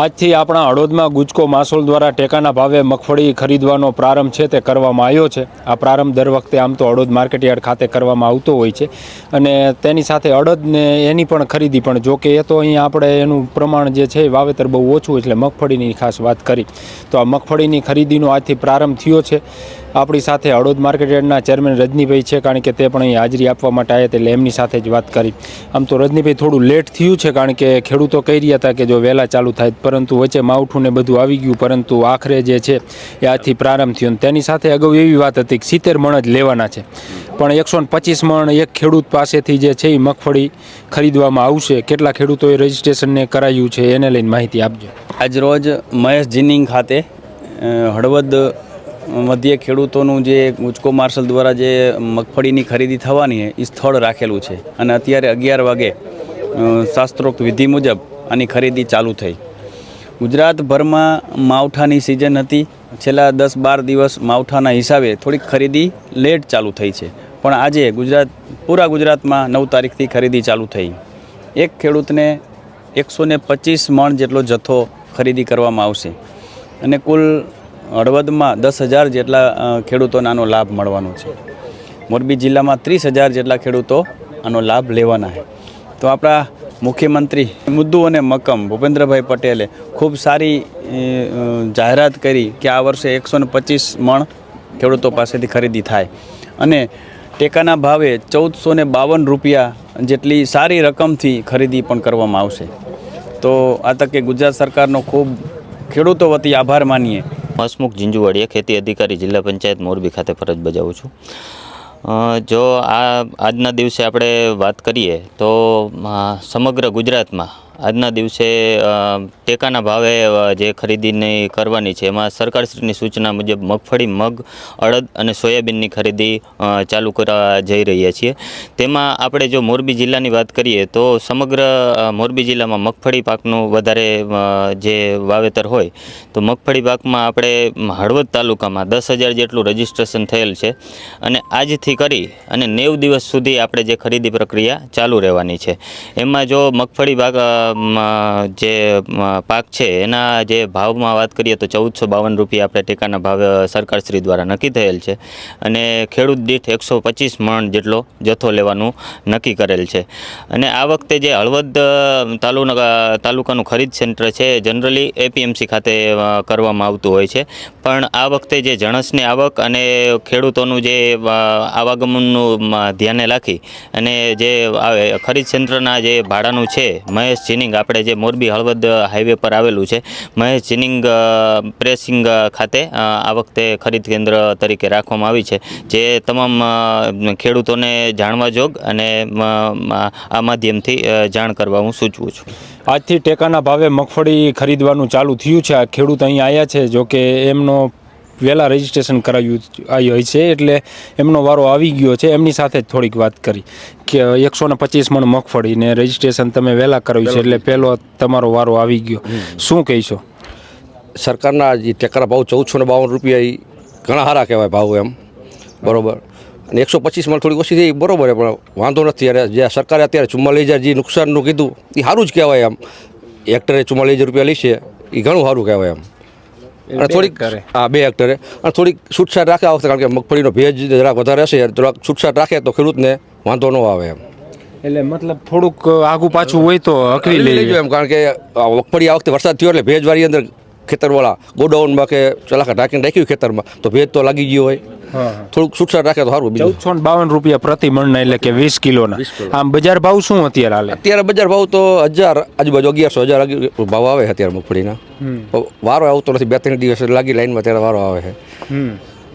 આજથી આપણા હળોદમાં ગુજકો માસોલ દ્વારા ટેકાના ભાવે મગફળી ખરીદવાનો પ્રારંભ છે તે કરવામાં આવ્યો છે. આ પ્રારંભ દર વખતે આમ તો હળોદ માર્કેટયાર્ડ ખાતે કરવામાં આવતો હોય છે અને તેની સાથે અડદને એની પણ ખરીદી પણ જોકે એ તો અહીંયા આપણે એનું પ્રમાણ જે છે વાવેતર બહુ ઓછું એટલે મગફળીની ખાસ વાત કરી. તો આ મગફળીની ખરીદીનો આજથી પ્રારંભ થયો છે. આપણી સાથે હળોદ માર્કેટયાર્ડના ચેરમેન રજનીભાઈ છે, કારણ કે તે પણ અહીં હાજરી આપવા માટે આવ્યા એટલે એમની સાથે જ વાત કરી. આમ તો રજનીભાઈ થોડું લેટ થયું છે, કારણ કે ખેડૂતો કહી રહ્યા હતા કે જો વહેલા ચાલુ થાય, પરંતુ વચ્ચે માવઠું ને બધું આવી ગયું, પરંતુ આખરે જે છે એ આજથી પ્રારંભ થયો. તેની સાથે અગાઉ એવી વાત હતી કે સિત્તેર મણ જ લેવાના છે. પણ એકસો પચીસ મણ એક ખેડૂત પાસેથી જે છે એ મગફળી ખરીદવામાં આવશે. કેટલા ખેડૂતોએ રજીસ્ટ્રેશનને કરાયું છે, એને લઈને માહિતી આપજો. આજરોજ મહેશ જીનિંગ ખાતે હળવદ મધ્ય ખેડૂતોનું જે ગુજકો માર્શલ દ્વારા જે મગફળીની ખરીદી થવાની એ સ્થળ રાખેલું છે. અને અત્યારે અગિયાર વાગે શાસ્ત્રોક્ત વિધિ મુજબ આની ખરીદી ચાલુ થઈ. ગુજરાતભરમાં માવઠાની સિઝન હતી. છેલ્લા દસ બાર દિવસ માવઠાના હિસાબે થોડીક ખરીદી લેટ ચાલુ થઈ છે. પણ આજે ગુજરાત, પૂરા ગુજરાતમાં નવ તારીખથી ખરીદી ચાલુ થઈ. એક ખેડૂતને એકસો ને પચીસ મણ જેટલો જથ્થો ખરીદી કરવામાં આવશે. અને કુલ હળવદમાં દસ હજાર જેટલા ખેડૂતોને આનો લાભ મળવાનો છે. મોરબી જિલ્લામાં ત્રીસ હજાર જેટલા ખેડૂતો આનો લાભ લેવાના છે. તો આપણા મુખ્યમંત્રી મુદ્દુ અને મક્કમ ભૂપેન્દ્રભાઈ પટેલે ખૂબ સારી જાહેરાત કરી કે આ વર્ષે એકસો પચીસ મણ ખેડૂતો પાસેથી ખરીદી થાય. અને ટેકાના ભાવે ચૌદસો ને બાવન રૂપિયા જેટલી સારી રકમથી ખરીદી પણ કરવામાં આવશે. તો આ તકે ગુજરાત સરકારનો ખૂબ ખેડૂતો વતી આભાર માનીએ. હસમુખ ઝીંઝુવાડિયા ખેતી અધિકારી જિલ્લા પંચાયત મોરબી ખાતે ફરજ બજાવું છું. જો આ આજના દિવસે આપણે વાત કરીએ તો સમગ્ર ગુજરાતમાં આજના દિવસે ટેકાના ભાવે જે ખરીદીની કરવાની છે. એમાં સરકારશ્રીની સૂચના મુજબ મગફળી, મગ, અડદ અને સોયાબીનની ખરીદી ચાલુ કરવા જઈ રહ્યા છીએ. તેમાં આપણે જો મોરબી જિલ્લાની વાત કરીએ તો સમગ્ર મોરબી જિલ્લામાં મગફળી પાકનું વધારે જે વાવેતર હોય, તો મગફળી પાકમાં આપણે હળવદ તાલુકામાં દસ હજાર જેટલું રજીસ્ટ્રેશન થયેલ છે. અને આજથી કરી અને નેવ દિવસ સુધી આપણે જે ખરીદી પ્રક્રિયા ચાલુ રહેવાની છે. એમાં જો મગફળી પાક જે પાક છે, એના જે ભાવમાં વાત કરીએ તો ચૌદસો બાવન રૂપિયા આપણે ટેકાના ભાવે સરકારશ્રી દ્વારા નક્કી થયેલ છે અને ખેડૂત દીઠ એકસો પચીસ મણ જેટલો જથ્થો લેવાનું નક્કી કરેલ છે. અને આ વખતે જે હળવદ તાલુકા તાલુકાનું ખરીદ સેન્ટર છે, જનરલી એપીએમસી ખાતે કરવામાં આવતું હોય છે. પણ આ વખતે જે જણસની આવક અને ખેડૂતોનું જે આવાગમનનું ધ્યાને રાખી અને જે ખરીદ સેન્ટરના જે ભાડાનું છે, મહેશ જીનિંગ, આપણે જે મોરબી હળવદ હાઈવે પર આવેલું છે. મહેશ જીનિંગ પ્રેસિંગ ખાતે આ વખતે ખરીદ કેન્દ્ર તરીકે રાખવામાં આવી છે. જે તમામ ખેડૂતોને જાણવા જોગ અને આ માધ્યમથી જાણ કરવા હું સૂચવું છું. આજથી ટેકાના ભાવે મગફળી ખરીદવાનું ચાલુ થયું છે. આ ખેડૂત અહીં આવ્યા છે, જોકે એમનો વહેલા રજીસ્ટ્રેશન કરાવ્યું આવ્યું છે એટલે એમનો વારો આવી ગયો છે. એમની સાથે જ થોડીક વાત કરી કે એકસો ને પચીસ મણ મગફળીને રજીસ્ટ્રેશન તમે વહેલા કરાવ્યું છે એટલે પહેલો તમારો વારો આવી ગયો. શું કહીશો? સરકારના જે ટેકરા ભાવ ચૌદસો ને બાવન રૂપિયા એ ઘણા સારા કહેવાય ભાવ એમ. બરોબર. અને એકસો પચીસમાં થોડીક ઓછી થઈ બરોબર પણ વાંધો નથી. અરે જે સરકારે અત્યારે ચુમ્માલીસ હજાર જે નુકસાનનું કીધું એ સારું જ કહેવાય એમ. હેક્ટરે ચુમ્માલીસ હજાર રૂપિયા લેશે એ ઘણું સારું કહેવાય એમ. અને થોડીક હા બે હેક્ટરે અને થોડીક છૂટછાટ રાખે આ વખતે કારણ કે મગફળીનો ભેજ જરાક વધારે હશે થોડાક છૂટછાટ રાખે તો ખેડૂતને વાંધો ન આવે એમ. એટલે મતલબ થોડુંક આગુ પાછું હોય તો લઈ લેજો એમ કારણ કે મગફળી આ વખતે વરસાદ થયો એટલે ભેજવાળી અંદર ખેતરવાળા ગોડાઉનમાં કે ચલાખા ઢાંકીને રાખ્યું ખેતરમાં તો ભેજ તો લાગી ગયો હોય. થોડુંક છૂટછાટ રાખે તો સારું બીજું ચૌદસો બાવન રૂપિયા પ્રતિ મણના એટલે કે વીસ કિલોના. આમ બજાર ભાવ શું અત્યારે હાલે? અત્યારે બજાર ભાવ તો હજાર આજુબાજુ અગિયારસો હજાર ભાવ આવે છે અત્યારે મગફળીના. વારો આવતો નથી બે ત્રણ દિવસ લાગી લાઈનમાં ત્યારે વારો આવે છે.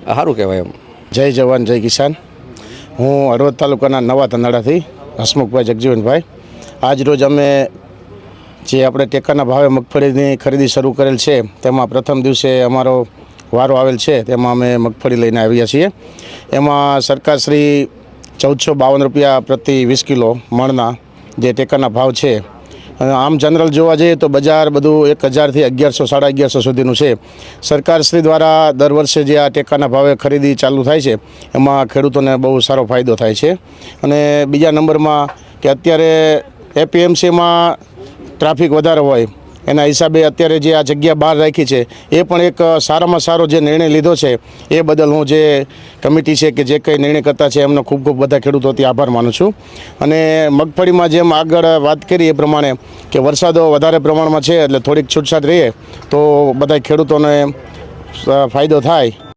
સારું કહેવાય એમ. જય જવાન જય કિસાન. હું હળવદ તાલુકાના નવા ધંધાડાથી હસમુખભાઈ જગજીવનભાઈ. આજ રોજ અમે જે આપણે ટેકાના ભાવે મગફળીની ખરીદી શરૂ કરેલ છે તેમાં પ્રથમ દિવસે અમારો વારો આવેલ છે, તેમાં અમે મગફળી લઈને આવ્યા છીએ. એમાં સરકારશ્રી ચૌદસો બાવન રૂપિયા પ્રતિ વીસ કિલો મણના જે ટેકાના ભાવ છે આમ જનરલ જોવા જઈએ તો બજાર બધું એક હજારથી અગિયારસો, સાડા અગિયારસો સુધીનું છે. સરકારશ્રી દ્વારા દર વર્ષે જે આ ટેકાના ભાવે ખરીદી ચાલુ થાય છે, એમાં ખેડૂતોને બહુ સારો ફાયદો થાય છે. અને બીજા નંબરમાં કે અત્યારે એપીએમસીમાં ટ્રાફિક વધારે હોય એના હિસાબે અત્યારે જે આ જગ્યા બહાર રાખી છે, એ પણ એક સારામાં સારો જે નિર્ણય લીધો છે, એ બદલ હું જે કમિટી છે કે જે કંઈ નિર્ણય કરતા છે, એમનો ખૂબ ખૂબ બધા ખેડૂતોથી આભાર માનું છું. અને મગફળીમાં જેમ આગળ વાત કરી એ પ્રમાણે કે વરસાદો વધારે પ્રમાણમાં છે, એટલે થોડીક છૂટછાટ રહીએ, તો બધા ખેડૂતોને ફાયદો થાય.